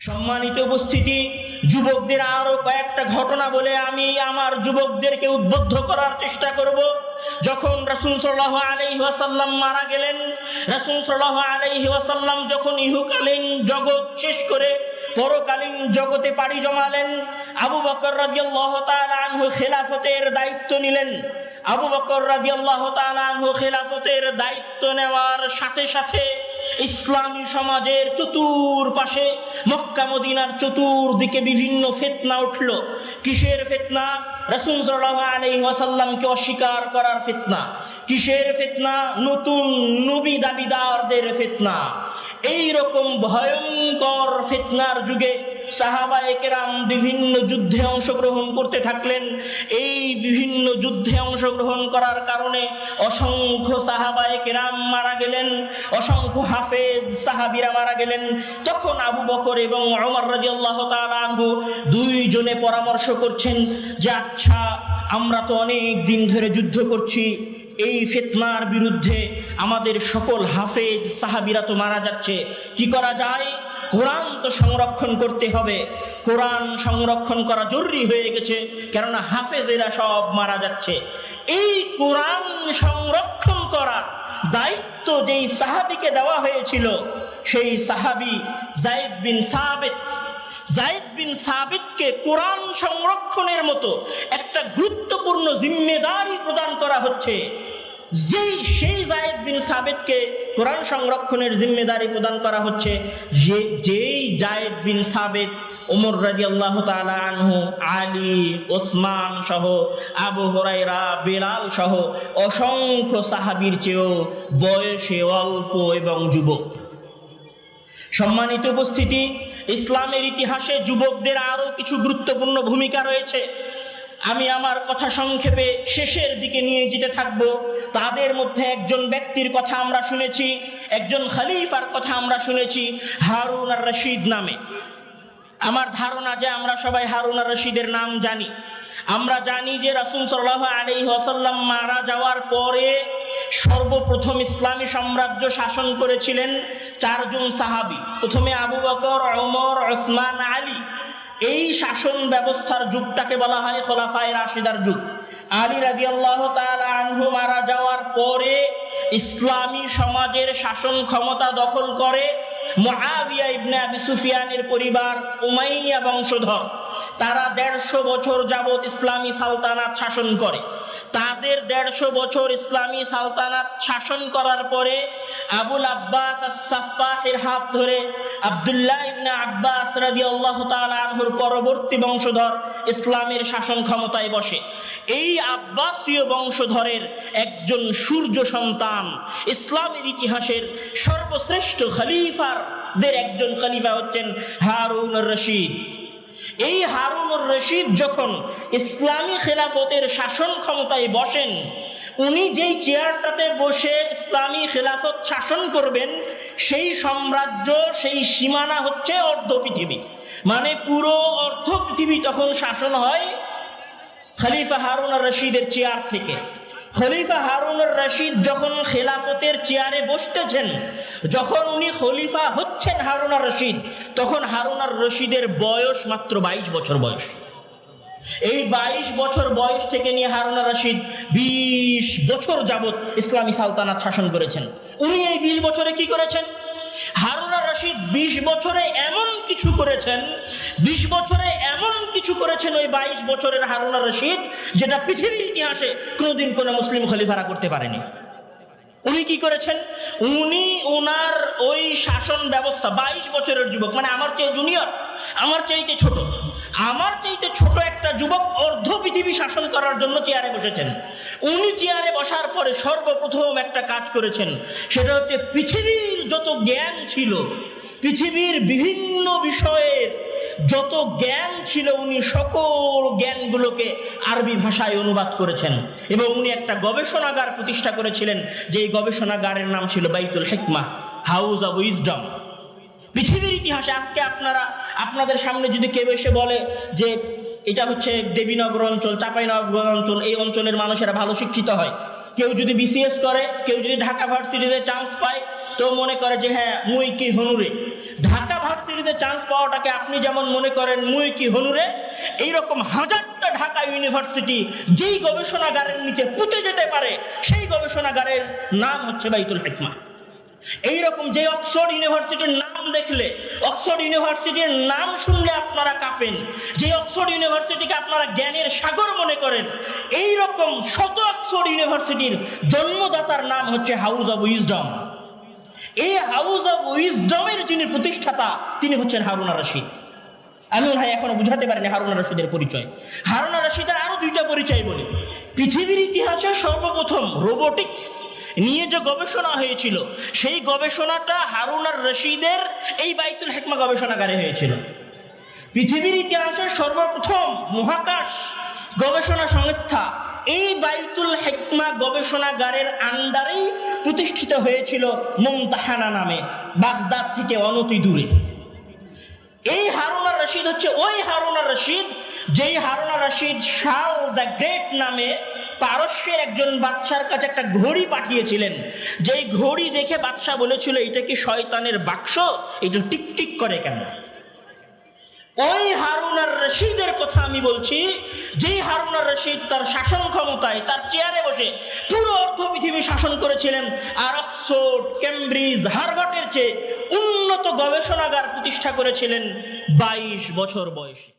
সম্মানিত উপস্থিতি, যুবকদের আরও কয়েকটা ঘটনা বলে আমি আমার যুবকদেরকে উদ্বুদ্ধ করার চেষ্টা করব। যখন রাসূল সাল্লাহ আলাইহি ওয়াসাল্লাম মারা গেলেন, রাসূল সাল্লাহ আলাইহি ওয়াসাল্লাম যখন ইহুকালীন জগৎ শেষ করে পরকালীন জগতে পাড়ি জমালেন, আবু বকর রাদিয়াল্লাহু তাআলা আনহু খেলাফতের দায়িত্ব নিলেন। আবু বকর রাদিয়াল্লাহু তাআলা আনহু খেলাফতের দায়িত্ব নেওয়ার সাথে সাথে ইসলামী সমাজের চতুর পাশে মক্কা মদিনার চতুর্দিকে বিভিন্ন ফেতনা উঠল। কিসের ফেতনা? রসুন সাল্লাল্লাহু আলী ওয়াসাল্লামকে অস্বীকার করার ফেতনা। কিসের ফেতনা? নতুন নবী দাবিদারদের ফেতনা। এইরকম ভয়ঙ্কর ফেতনার যুগে সাহাবা একেরাম বিভিন্ন যুদ্ধে অংশগ্রহণ করতে থাকলেন। এই বিভিন্ন যুদ্ধে অংশগ্রহণ করার কারণে অসংখ্য সাহাবা একেরাম মারা গেলেন, অসংখ্য হাফেজ সাহাবিরা মারা গেলেন। তখন আবু বকর এবং অমর রাজিয়াল্লাহ তালু দুইজনে পরামর্শ করছেন যে আচ্ছা আমরা তো অনেক দিন ধরে যুদ্ধ করছি। এই ফেতনার বিরুদ্ধে আমাদের সকল হাফেজ সাহাবিরা তো মারা যাচ্ছে। কি করা যায়? কোরআন তো সংরক্ষণ করতে হবে। কোরআন সংরক্ষণ করা জরুরি হয়ে গেছে, কেননা হাফেজেরা সব মারা যাচ্ছে। এই কোরআন সংরক্ষণ করার দায়িত্ব যেই সাহাবিকে দেওয়া হয়েছিল, সেই সাহাবি জাইদ বিন সাবেত। জাইদ বিন সাবিতকে কোরআন সংরক্ষণের মতো একটা গুরুত্বপূর্ণ জিম্মেদারি প্রদান করা হচ্ছে। যেই সেই জায়েদ বিন সাবেদকে কোরআন সংরক্ষণের জিম্মেদারি প্রদান করা হচ্ছে, যে যেই জায়েদ বিন সাবেদ, ওমর রাজি আল্লাহ আনহু, আলী, ওসমান সহ, আবু হরাইরা বেলাল সহ অসংখ্য সাহাবির চেয়েও বয়সে অল্প এবং যুবক। সম্মানিত উপস্থিতি, ইসলামের ইতিহাসে যুবকদের আরও কিছু গুরুত্বপূর্ণ ভূমিকা রয়েছে। আমি আমার কথা সংক্ষেপে শেষের দিকে নিয়ে যেতে থাকব। তাদের মধ্যে একজন ব্যক্তির কথা আমরা শুনেছি, একজন খালিফার কথা আমরা শুনেছি, হারুন আর রশিদ নামে। আমার ধারণা যে আমরা সবাই হারুন আর রশিদের নাম জানি। আমরা জানি যে রাসুল সাল্লাহ আলী ওয়াসাল্লাম মারা যাওয়ার পরে সর্বপ্রথম ইসলামী সাম্রাজ্য শাসন করেছিলেন চারজন সাহাবি। প্রথমে আবু বকর অমর ওসমান, আলী। এই শাসন ব্যবস্থার যুগটাকে বলা হয় খোলাফায় রাশিদার যুগ। আলী রাজি আল্লাহ আনহু মারা যাওয়ার পরে ইসলামী সমাজের শাসন ক্ষমতা দখল করে সুফিয়ানের পরিবার উমাইয়া বংশধর। তারা দেড়শো বছর যাবৎ ইসলামী সালতানাত শাসন করে। তাদের দেড়শো বছর ইসলামী সালতানাত শাসন করার পরে আবুল আব্বাস সাফাহের হাত ধরে আবদুল্লাহ ইবনে আব্বাস রাজি আল্লাহ আনহুর পরবর্তী বংশধর ইসলামের শাসন ক্ষমতায় বসে। এই আব্বাসীয় বংশধরের একজন সূর্য সন্তান ইসলামের ইতিহাসের সর্বশ্রেষ্ঠ খলিফার দের একজন খলিফা হচ্ছেন হারুন রশিদ। এই হারুনুর রশিদ যখন ইসলামী খেলাফতের শাসন ক্ষমতায় বসেন উনি যেই চেয়ারটাতে বসে ইসলামী খেলাফত শাসন করবেন, সেই সাম্রাজ্য, সেই সীমানা হচ্ছে অর্ধ পৃথিবী। মানে পুরো অর্ধ পৃথিবী তখন শাসন হয় খলিফা হারুন আর রশিদের চেয়ার থেকে। খলিফা হারুন রশিদ যখন খেলাফতের চেয়ারে বসতেছেন, যখন উনি খলিফা হচ্ছেন হারুন রশিদ, তখন হারুন আর রশিদের বয়স মাত্র বাইশ বছর বয়স। এই বাইশ বছর বয়স থেকে নিয়ে হারুন রশিদ বিশ বছর যাবৎ ইসলামী সালতানাত শাসন করেছেন। উনি এই বিশ বছরে কি করেছেন? হারুনা রশিদ বিশ বছরে এমন কিছু করেছেন, বিশ বছরে এমন কিছু করেছেন ওই বাইশ বছরের হারুনা রশিদ, যেটা পৃথিবীর ইতিহাসে কোনোদিন কোনো মুসলিম খলিফারা করতে পারেনি। উনি কি করেছেন? উনি ওনার ওই শাসন ব্যবস্থা, বাইশ বছরের যুবক মানে আমার চেয়ে জুনিয়র আমার চাইতে ছোট আমার চাইতে ছোট একটা যুবক অর্ধ পৃথিবী শাসন করার জন্য চেয়ারে বসেছেন। উনি চেয়ারে বসার পরে সর্বপ্রথম একটা কাজ করেছেন। সেটা হচ্ছে পৃথিবীর যত জ্ঞান ছিল, পৃথিবীর বিভিন্ন বিষয়ের যত জ্ঞান ছিল, উনি সকল জ্ঞানগুলোকে আরবি ভাষায় অনুবাদ করেছেন এবং উনি একটা গবেষণাগার প্রতিষ্ঠা করেছিলেন যে এই গবেষণাগারের নাম ছিল বাইতুল হেকমা, হাউস অব উইজডম। পৃথিবীর ইতিহাসে আজকে আপনারা, আপনাদের সামনে যদি কেউ এসে বলে যে এটা হচ্ছে দেবীনগর অঞ্চল, চাঁপাইনগর অঞ্চল, এই অঞ্চলের মানুষেরা ভালো শিক্ষিত হয়। কেউ যদি বিসিএস করে, কেউ যদি ঢাকা ভার্সিটিতে চান্স পায়, তো মনে করে যে হ্যাঁ মুই কি হনুরে। ঢাকা ভার্সিটিতে চান্স পাওয়াটাকে আপনি যেমন মনে করেন, মুই কি হনুরে, এইরকম হাজারটা ঢাকা ইউনিভার্সিটি যেই গবেষণাগারের নিচে পুঁতে যেতে পারে, সেই গবেষণাগারের নাম হচ্ছে বাইতুল হিকমা। এইরকম যে অক্সফোর্ড ইউনিভার্সিটির নাম দেখলে, অক্সফোর্ড ইউনিভার্সিটির নাম শুনলে আপনারা কাঁপেন। যে অক্সফোর্ড ইউনিভার্সিটিকে আপনারা জ্ঞানের সাগর মনে করেন এই রকম শত অক্সফোর্ড ইউনিভার্সিটির জন্মদাতার নাম হচ্ছে হাউস অব উইজডম। এই হাউস অব উইজডমের যিনি প্রতিষ্ঠাতা, তিনি হচ্ছেন হারুনা রশিদ। আমি ভাই এখনও বুঝাতে পারিনি হারুনা রশিদের পরিচয়। হারুনা রশিদের আরও দুইটা পরিচয় বলি। পৃথিবীর ইতিহাসে সর্বপ্রথম রোবোটিক্স নিয়ে যে গবেষণা হয়েছিল, সেই গবেষণাটা হারুনার রশিদের এই বাইতুল হেকমা গবেষণাগারে হয়েছিল। পৃথিবীর ইতিহাসে সর্বপ্রথম মহাকাশ গবেষণা সংস্থা এই বাইতুল হেকমা গবেষণাগারের আন্ডারেই প্রতিষ্ঠিত হয়েছিল মুমতাহানা নামে, বাগদাদ থেকে অনতি দূরে। এই হারুনা রশিদ হচ্ছে ওই হারুনা রশিদ, যেই হারুনা রশিদ শাল দ্য গ্রেট নামে পারস্যের একজন বাদশার কাছে একটা ঘড়ি পাঠিয়েছিলেন। যেই ঘড়ি দেখে বাদশাহ বলেছিল এটা কি শয়তানের বাক্স? এটা টিকটিক করে কেন? ওই হারুনার রশিদের কথা আমি বলছি, যেই হারুনার রশিদ তার শাসন ক্ষমতায়, তার চেয়ারে বসে পুরো অর্ধ পৃথিবী শাসন করেছিলেন, আর অক্সফোর্ড, কেমব্রিজ, হার্ভার্ডের চেয়ে উন্নত গবেষণাগার প্রতিষ্ঠা করেছিলেন বাইশ বছর বয়সে।